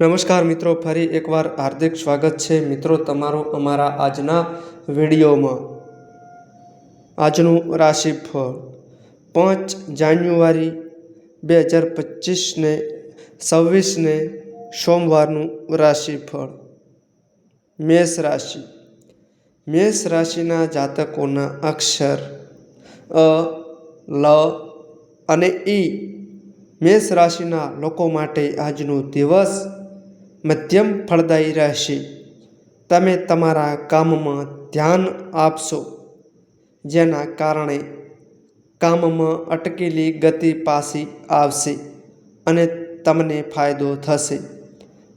નમસ્કાર મિત્રો, ફરી એકવાર હાર્દિક સ્વાગત છે મિત્રો તમારું અમારા આજના વિડીયોમાં. આજનું રાશિફળ પાંચ જાન્યુઆરી બે હજાર પચીસને છવ્વીસને સોમવારનું રાશિફળ. મેષ રાશિ. મેષ રાશિના જાતકોના અક્ષર અ, લ અને ઈ. મેષ રાશિના લોકો માટે આજનો દિવસ મધ્યમ ફળદાયી રહેશે. તમે તમારા કામમાં ધ્યાન આપશો, જેના કારણે કામમાં અટકેલી ગતિ પાછી આવશે અને તમને ફાયદો થશે.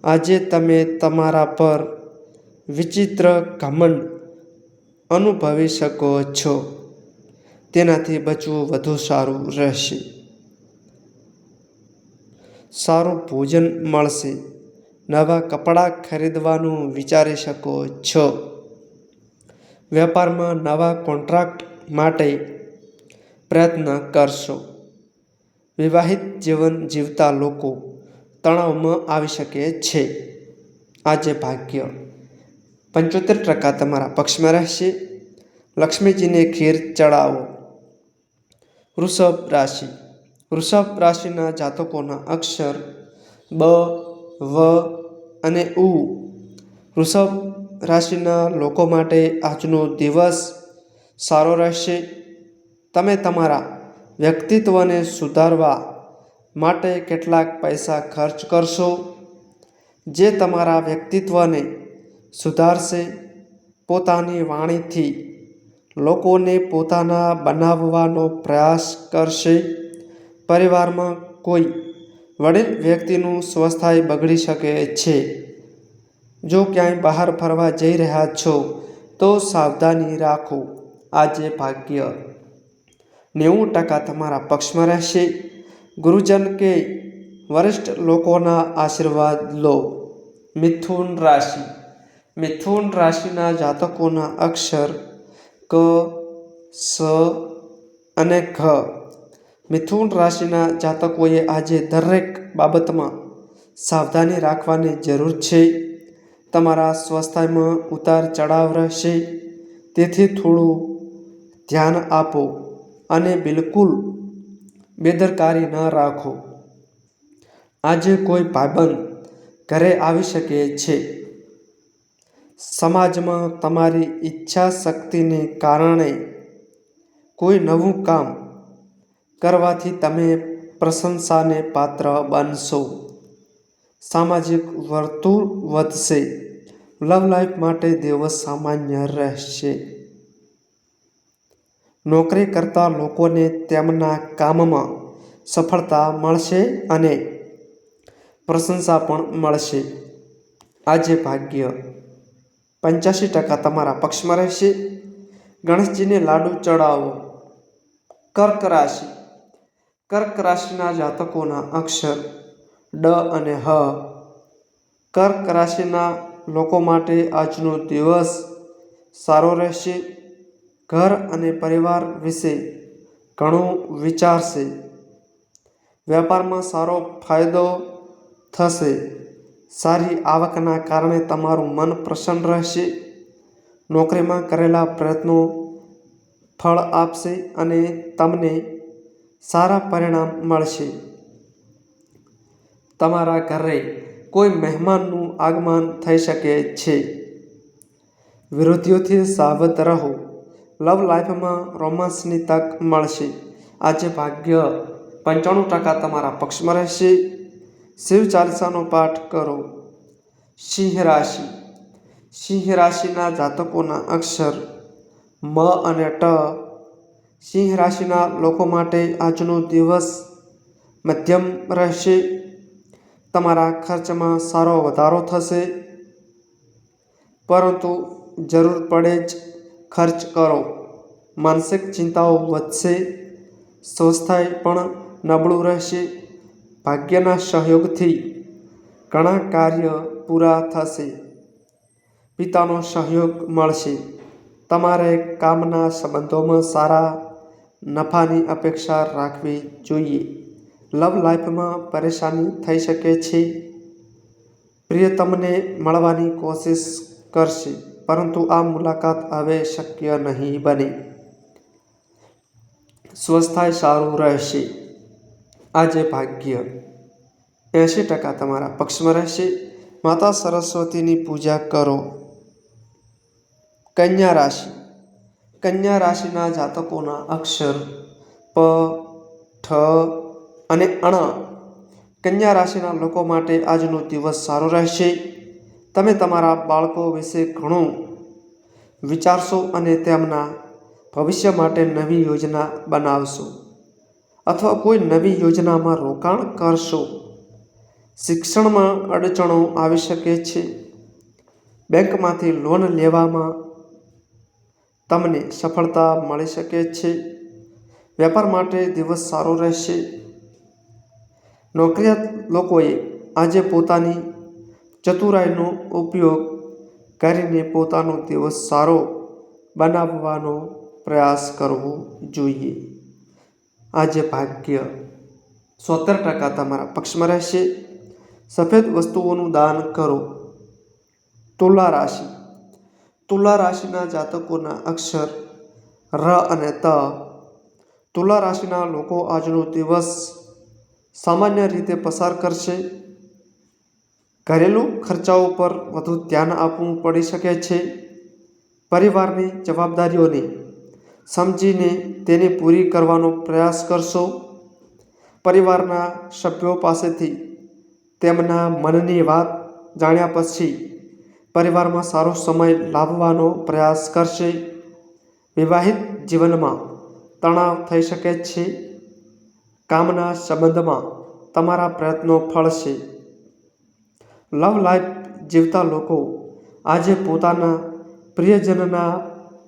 આજે તમે તમારા પર વિચિત્ર ઘમંડ અનુભવી શકો છો. તેનાથી બચવું વધુ સારું રહેશે. સારું ભોજન મળશે. નવા કપડાં ખરીદવાનું વિચારી શકો છો. વેપારમાં નવા કોન્ટ્રાક્ટ માટે પ્રયત્ન કરશો. વિવાહિત જીવન જીવતા લોકો તણાવમાં આવી શકે છે. આજે ભાગ્ય. પંચોતેર ટકા તમારા પક્ષમાં રહેશે. લક્ષ્મીજીને ખીર ચડાવો. વૃષભ રાશિ. વૃષભ રાશિના જાતકોના અક્ષર બ વ અને ઉ. વૃષભ રાશિના લોકો માટે આજનો દિવસ સારો રહેશે. તમે તમારા વ્યક્તિત્વને સુધારવા માટે કેટલાક પૈસા ખર્ચ કરશો, જે તમારા વ્યક્તિત્વને સુધારશે. પોતાની વાણીથી લોકોને પોતાના બનાવવાનો પ્રયાસ કરશે. પરિવારમાં કોઈ વડીલ વ્યક્તિનું સ્વસ્થાય બગડી શકે છે. જો ક્યાંય બહાર ફરવા જઈ રહ્યા છો, તો સાવધાની રાખો. આજે ભાગ્ય. નેવું ટકા તમારા પક્ષમાં રહેશે. ગુરુજન કે વરિષ્ઠ લોકોના આશીર્વાદ લો. મિથુન રાશિ. મિથુન રાશિના જાતકોના અક્ષર ક, સ અને ઘ. મિથુન રાશિના જાતકોએ આજે દરેક બાબતમાં સાવધાની રાખવાની જરૂર છે. તમારા સ્વાસ્થ્યમાં ઉતાર ચઢાવ રહેશે. તેથી થોડું ધ્યાન આપો અને બિલકુલ બેદરકારી ન રાખો. આજે કોઈ ભાઈબંધ ઘરે આવી શકે છે. સમાજમાં તમારી ઈચ્છા શક્તિને કારણે કોઈ નવું કામ કરવાથી તમે પ્રશંસાને પાત્ર બનશો. સામાજિક વર્તુળ વધશે. લવ લાઈફ માટે દિવસ સામાન્ય રહેશે. નોકરી કરતા લોકોને તેમના કામમાં સફળતા મળશે અને પ્રશંસા પણ મળશે. આજે ભાગ્ય પંચ્યાસી ટકા તમારા પક્ષમાં રહેશે. ગણેશજીને લાડુ ચડાવો. કર્ક રાશિ કર્ક રાશિના જાતકોના અક્ષર ડ અને હ. કર્ક રાશિના લોકો માટે આજનો દિવસ સારો રહેશે. ઘર અને પરિવાર વિશે ઘણું વિચારશે. વેપારમાં સારો ફાયદો થશે. સારી આવકના કારણે તમારું મન પ્રસન્ન રહેશે. નોકરીમાં કરેલા પ્રયત્નો ફળ આપશે અને તમને સારા પરિણામ મળશે. તમારા ઘરે કોઈ મહેમાનનું આગમન થઈ શકે છે. વિરોધીઓથી સાવધ રહો. લવ લાઈફમાં રોમાન્સની તક મળશે. આજે ભાગ્ય પંચાણું ટકા તમારા પક્ષમાં રહેશે. શિવ ચાલીસાનો પાઠ કરો. સિંહ રાશિ. સિંહ રાશિના જાતકોના અક્ષર મ અને ટ સિંહ રાશિના લોકો માટે આજનો દિવસ મધ્યમ રહેશે. તમારા ખર્ચમાં સારો વધારો થશે. પરંતુ જરૂર પડે જ ખર્ચ કરો. માનસિક ચિંતાઓ વધશે. સ્વસ્થાય પણ નબળું રહેશે. ભાગ્યના સહયોગથી ઘણા કાર્ય પૂરા થશે. પિતાનો સહયોગ મળશે. તમારે કામના સંબંધોમાં સારા નફાની અપેક્ષા રાખવી જોઈએ. લવ લાઈફમાં પરેશાની થઈ શકે છે. પ્રિય તમને મળવાની કોશિશ કરશે, પરંતુ આ મુલાકાત હવે શક્ય નહીં બને. સ્વસ્થાય સારું રહેશે. આજે ભાગ્ય. એંશી ટકા તમારા પક્ષમાં રહેશે. માતા સરસ્વતીની પૂજા કરો. કન્યા રાશિ. કન્યા રાશિના જાતકોના અક્ષર પ, ઠ અને અણ. કન્યા રાશિના લોકો માટે આજનો દિવસ સારો રહેશે. તમે તમારા બાળકો વિશે ઘણું વિચારશો અને તેમના ભવિષ્ય માટે નવી યોજના બનાવશો અથવા કોઈ નવી યોજનામાં રોકાણ કરશો. શિક્ષણમાં અડચણો આવી શકે છે. બેંકમાંથી લોન લેવામાં તમને સફળતા મળી શકે છે. વેપાર માટે દિવસ સારો રહેશે. નોકરિયાત લોકોએ આજે પોતાની ચતુરાઈનો ઉપયોગ કરીને પોતાનો દિવસ સારો બનાવવાનો પ્રયાસ કરવો જોઈએ. આજે ભાગ્ય સોતેર ટકા તમારા પક્ષમાં રહેશે. સફેદ વસ્તુઓનું દાન કરો. તુલા રાશિ તુલા રાશિના જાતકોના અક્ષર ર અને ત. તુલા રાશિના લોકો આજનો દિવસ સામાન્ય રીતે પસાર કરશે. ઘરેલું ખર્ચાઓ પર વધુ ધ્યાન આપવું પડી શકે છે. પરિવારની જવાબદારીઓને સમજીને તેને પૂરી કરવાનો પ્રયાસ કરશો. પરિવારના સભ્યો પાસેથી તેમના મનની વાત જાણ્યા પછી પરિવારમાં સારો સમય લાવવાનો પ્રયાસ કરશે. વિવાહિત જીવનમાં તણાવ થઈ શકે છે. કામના સંબંધમાં તમારા પ્રયત્નો ફળશે. લવ લાઈફ જીવતા લોકો આજે પોતાના પ્રિયજનના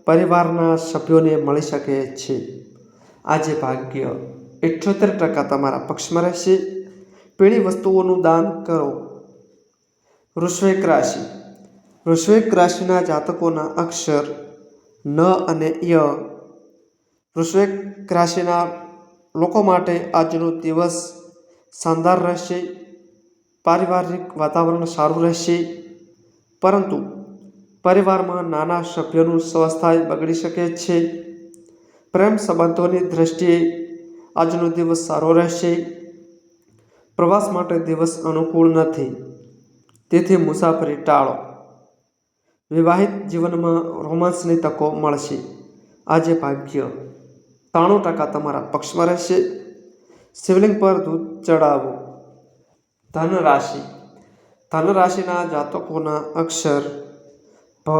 પરિવારના સભ્યોને મળી શકે છે. આજે ભાગ્ય ઇઠ્યોતેર ટકા તમારા પક્ષમાં રહેશે. પીળી વસ્તુઓનું દાન કરો. વૃશ્વિક રાશિ વૃશ્વિક રાશિના જાતકોના અક્ષર ન અને ય. વૃશ્વિક રાશિના લોકો માટે આજનો દિવસ શાનદાર રહેશે, પારિવારિક વાતાવરણ સારું રહેશે, પરંતુ પરિવારમાં નાના સભ્યોનું સ્વાસ્થ્ય બગડી શકે છે. પ્રેમ સંબંધોની દ્રષ્ટિએ આજનો દિવસ સારો રહેશે. પ્રવાસ માટે દિવસ અનુકૂળ નથી. તેથી મુસાફરી ટાળો. વિવાહિત જીવનમાં રોમાન્સની તકો મળશે. આજે ભાગ્ય ત્રાણું ટકા તમારા પક્ષમાં રહેશે. શિવલિંગ પર દૂધ ચડાવો. ધન રાશિ ધન રાશિના જાતકોના અક્ષર ભ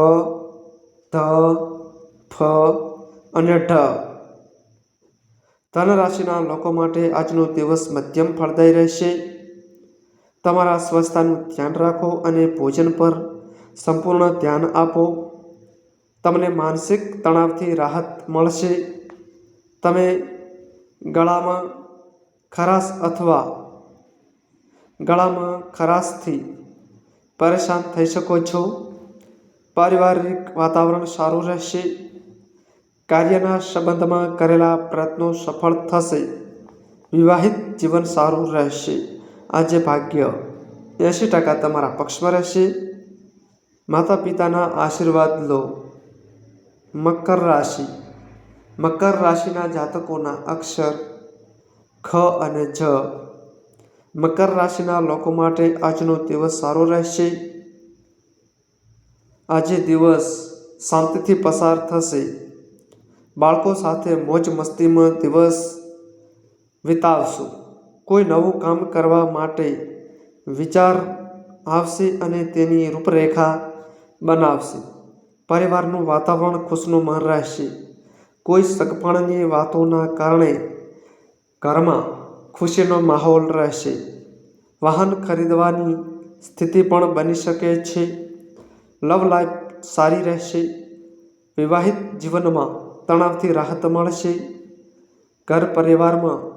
ધ, ફ અને ઢ. ધન રાશિના લોકો માટે આજનો દિવસ મધ્યમ ફળદાયી રહેશે. તમારા સ્વસ્થતાનું ધ્યાન રાખો અને ભોજન પર સંપૂર્ણ ધ્યાન આપો. તમને માનસિક તણાવથી રાહત મળશે. તમે ગળામાં ખરાશ અથવા ગળામાં ખરાશથી પરેશાન થઈ શકો છો. પારિવારિક વાતાવરણ સારું રહેશે. કાર્યના સંબંધમાં કરેલા પ્રયત્નો સફળ થશે. વિવાહિત જીવન સારું રહેશે. આજે ભાગ્ય એંશી ટકા તમારા પક્ષમાં રહેશે. માતા પિતાના આશીર્વાદ લો. મકર રાશિ. મકર રાશિના જાતકોના અક્ષર ખ અને જ. મકર રાશિના લોકો માટે આજનો દિવસ સારો રહેશે. આજે દિવસ શાંતિથી પસાર થશે. બાળકો સાથે મોજ મસ્તીમાં દિવસ વિતાવશો. કોઈ નવું કામ કરવા માટે વિચાર આવશે અને તેની રૂપરેખા બનાવશે. પરિવારનું વાતાવરણ ખુશનુમા રહેશે. કોઈ સગપણની વાતોના કારણે ઘરમાં ખુશીનો માહોલ રહેશે. વાહન ખરીદવાની સ્થિતિ પણ બની શકે છે. લવ લાઈફ સારી રહેશે. વિવાહિત જીવનમાં તણાવથી રાહત મળશે. ઘર પરિવારમાં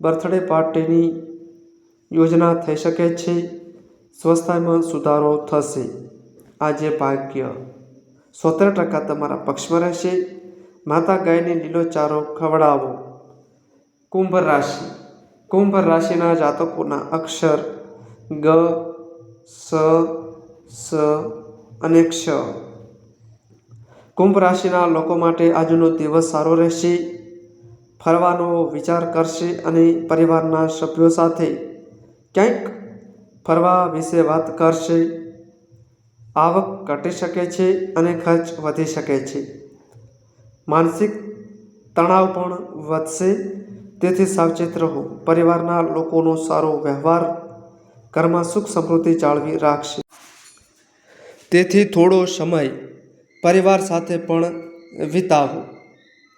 બર્થડે પાર્ટીની યોજના થઈ શકે છે. સ્વસ્થતામાં સુધારો થશે. આજે ભાગ્ય. સોતેર ટકા તમારા પક્ષમાં રહેશે. માતા ગાયને લીલો ચારો ખવડાવો. કુંભ રાશિ. કુંભ રાશિના જાતકોના અક્ષર ગ, સ સ અને ક્ષ. કુંભ રાશિના લોકો માટે આજનો દિવસ સારો રહેશે. ફરવાનો વિચાર કરશે અને પરિવારના સભ્યો સાથે ક્યાંક ફરવા વિશે વાત કરશે. આવક ઘટી શકે છે અને ખર્ચ વધી શકે છે. માનસિક તણાવ પણ વધશે. તેથી સાવચેત રહો. પરિવારના લોકોનો સારો વ્યવહાર ઘરમાં સુખ સમૃદ્ધિ જાળવી રાખશે. તેથી થોડો સમય પરિવાર સાથે પણ વિતાવો.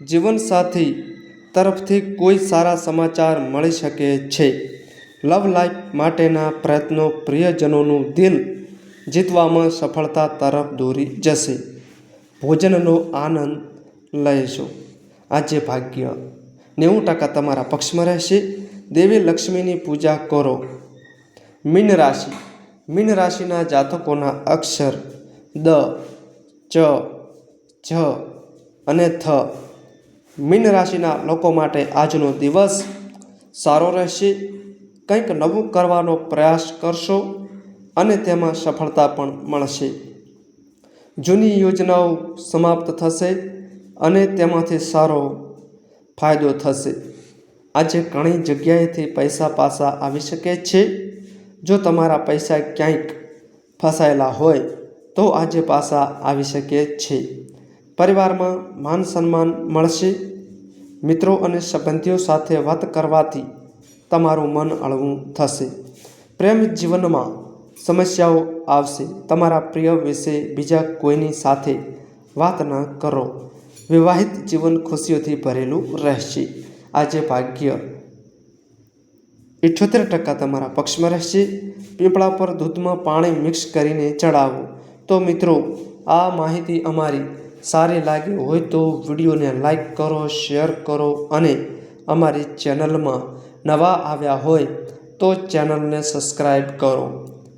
જીવનસાથી તરફથી કોઈ સારા સમાચાર મળી શકે છે. લવ લાઈફ માટેના પ્રયત્નો પ્રિયજનોનું દિલ જીતવામાં સફળતા તરફ દોરી જશે. ભોજનનો આનંદ લેશો. આજે ભાગ્ય નેવું ટકા તમારા પક્ષમાં રહેશે. દેવી લક્ષ્મીની પૂજા કરો. મીન રાશિ. મીન રાશિના જાતકોના અક્ષર દ, ચ, જ અને થ. મીન રાશિના લોકો માટે આજનો દિવસ સારો રહેશે. કંઈક નવું કરવાનો પ્રયાસ કરશો. અને તેમાં સફળતા પણ મળશે. જૂની યોજનાઓ સમાપ્ત થશે અને તેમાંથી સારો ફાયદો થશે. આજે ઘણી જગ્યાએથી પૈસા પાસા આવી શકે છે. જો તમારા પૈસા ક્યાંક ફસાયેલા હોય, તો આજે પાસા આવી શકે છે. પરિવારમાં માન સન્માન મળશે. મિત્રો અને સંબંધીઓ સાથે વાત કરવાથી તમારું મન હળવું થશે. પ્રેમ જીવનમાં સમસ્યાઓ આવશે. તમારા પ્રિય વિશે બીજા કોઈની સાથે વાત ન કરો. વિવાહિત જીવન ખુશીઓથી ભરેલું રહેશે. આજે ભાગ્ય ઇઠ્યોતેર ટકા તમારા પક્ષમાં રહેશે. પીપળા પર દૂધમાં પાણી મિક્સ કરીને ચડાવો. તો મિત્રો, આ માહિતી અમારી સારી લાગી હોય તો વિડીયોને લાઈક કરો, શેર કરો અને અમારી ચેનલમાં નવા આવ્યા હોય તો ચેનલને સબસ્ક્રાઈબ કરો.